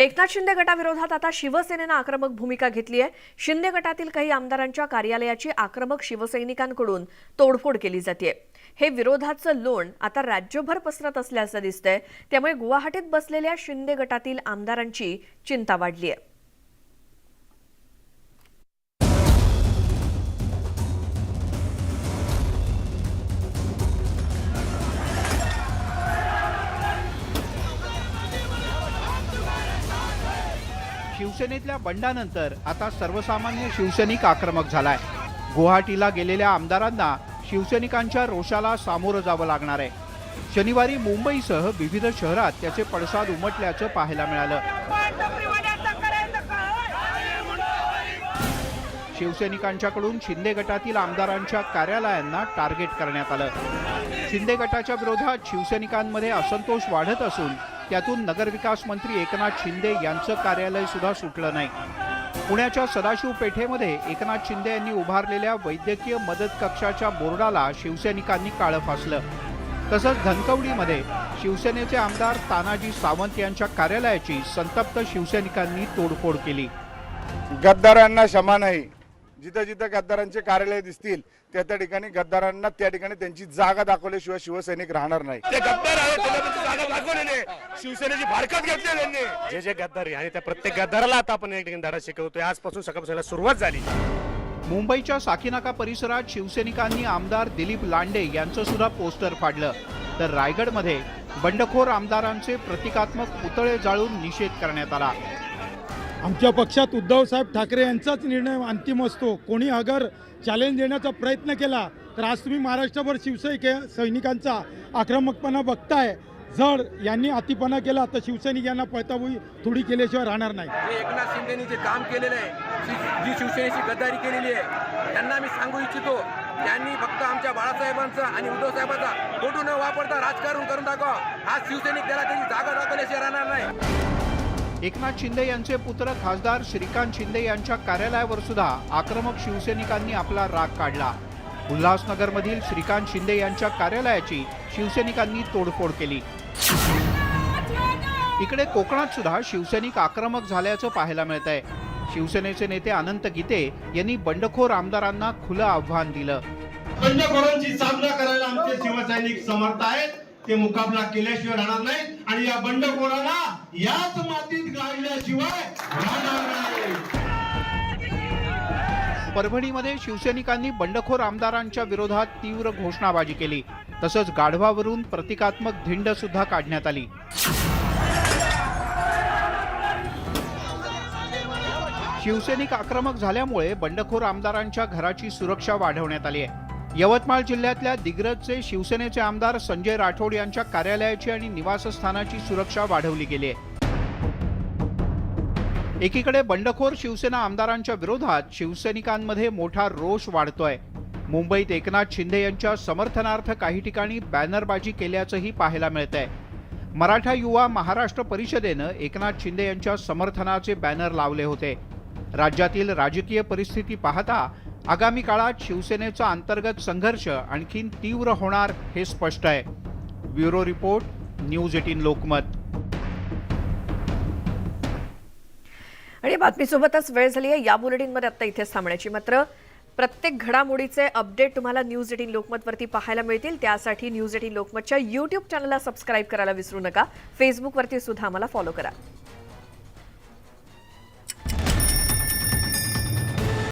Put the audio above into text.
एकनाथ शिंदे गटाविरोधात आता शिवसेनेनं आक्रमक भूमिका घेतली आहे. शिंदे गटातील काही आमदारांच्या कार्यालयाची आक्रमक शिवसैनिकांकडून तोडफोड केली जाते हे विरोधाचं लोण आता राज्यभर पसरत असल्याचं दिसतंय. त्यामुळे गुवाहाटीत बसलेल्या शिंदे गटातील आमदारांची चिंता वाढली आहे शिवसेनेतल्या बंडानंतर आता सर्वसामान्य शिवसैनिक आक्रमक झालाय. गुवाहाटीला गेलेल्या आमदारांना शिवसैनिकांच्या रोषाला सामोरं जावं लागणार आहे. शनिवारी मुंबईसह विविध शहरात त्याचे पडसाद उमटल्याचं पाहायला मिळालं. शिवसैनिकांच्याकडून शिंदे गटातील आमदारांच्या कार्यालयांना टार्गेट करण्यात आलं. शिंदे गटाच्या विरोधात शिवसैनिकांमध्ये असंतोष वाढत असून त्यातून नगरविकास मंत्री एकनाथ शिंदे यांचं कार्यालय सुद्धा सुटलं नाही. पुण्याच्या सदाशिव पेठेमध्ये एकनाथ शिंदे यांनी उभारलेल्या वैद्यकीय मदत कक्षाच्या बोर्डाला शिवसैनिकांनी काळं फासलं. तसंच धनकवडीमध्ये शिवसेनेचे आमदार तानाजी सावंत यांच्या कार्यालयाची संतप्त शिवसैनिकांनी तोडफोड केली. गद्दारांना क्षमा नाही. जिथं जिथं गद्दारांचे कार्यालय दिसतील त्या त्या ठिकाणी गद्दारांना त्या ठिकाणी त्यांची जागा दाखवल्याशिवाय शिवसैनिक राहणार नाही. ते गद्दार आहे त्यांना त्यांची जागा दाखवलेली आहे. शिवसेनेची फारकत घेतली त्यांनी. जे जे गद्दार आहे आणि त्या प्रत्येक गद्दाराला आता आपण एक ठिकाणी धडा शिकवतोय. आजपासून सकाळपासून सुरुवात झाली. मुंबईच्या साकीनाका परिसरात शिवसैनिकांनी आमदार दिलीप लांडे यांचं सुद्धा पोस्टर फाडलं. तर रायगडमध्ये बंडखोर आमदारांचे प्रतिकात्मक पुतळे जाळून निषेध करण्यात आला. आमच्या पक्षात उद्धवसाहेब ठाकरे यांचाच निर्णय अंतिम असतो. कोणी अगर चॅलेंज देण्याचा प्रयत्न केला तर आज तुम्ही महाराष्ट्रभर शिवसैनिक सैनिकांचा आक्रमकपणा बघताय. जर यांनी अतिपणा केला तर शिवसैनिक यांना पळताबुई थोडी केल्याशिवाय राहणार नाही. एकनाथ शिंदेनी जे काम केलेलं आहे जी शिवसेनेची गद्दारी केलेली आहे त्यांना मी सांगू इच्छितो त्यांनी फक्त आमच्या बाळासाहेबांचा आणि उद्धव साहेबांचा फोटो न वापरता राजकारण करून दाखवा. आज शिवसैनिक त्याला त्याची जागा दाखवल्याशिवाय राहणार नाही. एकनाथ शिंदे यांचे पुत्र खासदार श्रीकांत शिंदे यांच्या कार्यालयावर सुद्धा आक्रमक शिवसैनिकांनी आपला राग काढला. उल्हासनगरमधील श्रीकांत शिंदे यांच्या कार्यालयाची शिवसैनिकांनी तोडफोड केली. इकडे कोकणात सुद्धा शिवसैनिक आक्रमक झाल्याचं पाहायला मिळत आहे शिवसेनेचे नेते अनंत गीते यांनी बंडखोर आमदारांना खुलं आव्हान दिलं. बंडखोरांची सामना करायला आमचे शिवसैनिक समर्थ आहेत. ते मुकाबला केल्याशिवाय राहणार नाही आणि या बंडखोराला याच मातीत गाडल्याशिवाय राहणार नाही परभणीमध्ये शिवसैनिकांनी बंडखोर आमदारांच्या विरोधात तीव्र घोषणाबाजी केली. तसंच गाढवावरून प्रतिकात्मक धिंड सुद्धा काढण्यात आली. शिवसैनिक आक्रमक झाल्यामुळे बंडखोर आमदारांच्या घराची सुरक्षा वाढवण्यात आली आहे. यवतमाळ जिल्ह्यातल्या दिग्रजचे शिवसेनेचे आमदार संजय राठोड यांच्या कार्यालयाची आणि निवासस्थानाची सुरक्षा वाढवली गेली आहे. एकीकडे बंडखोर शिवसेना आमदारांच्या विरोधात शिवसैनिकांमध्ये मोठा रोष वाढतोय. मुंबईत एकनाथ शिंदे यांच्या समर्थनार्थ काही ठिकाणी बॅनरबाजी केल्याचंही पाहायला मिळत आहे मराठा युवा महाराष्ट्र परिषदेनं एकनाथ शिंदे यांच्या समर्थनाचे बॅनर लावले होते. राज्यातील राजकीय परिस्थिती पाहता आगामी काळात शिवसेनेचा अंतर्गत संघर्ष आणखीन तीव्र होणार हे स्पष्ट आहे. Bureau report news eighteen Lokmat. आणि बातमीसोबतच वेळ झाली आहे. या बुलेटिनमध्ये आता इथेच थांबण्याची मात्र प्रत्येक घडामोडीचे अपडेट तुम्हाला न्यूज एटीन लोकमतवरती पाहायला मिळतील. त्यासाठी न्यूज एटीन लोकमतच्या यूट्यूब चॅनलला सबस्क्राईब करायला विसरू नका. फेसबुकवरती सुद्धा आम्हाला फॉलो करा.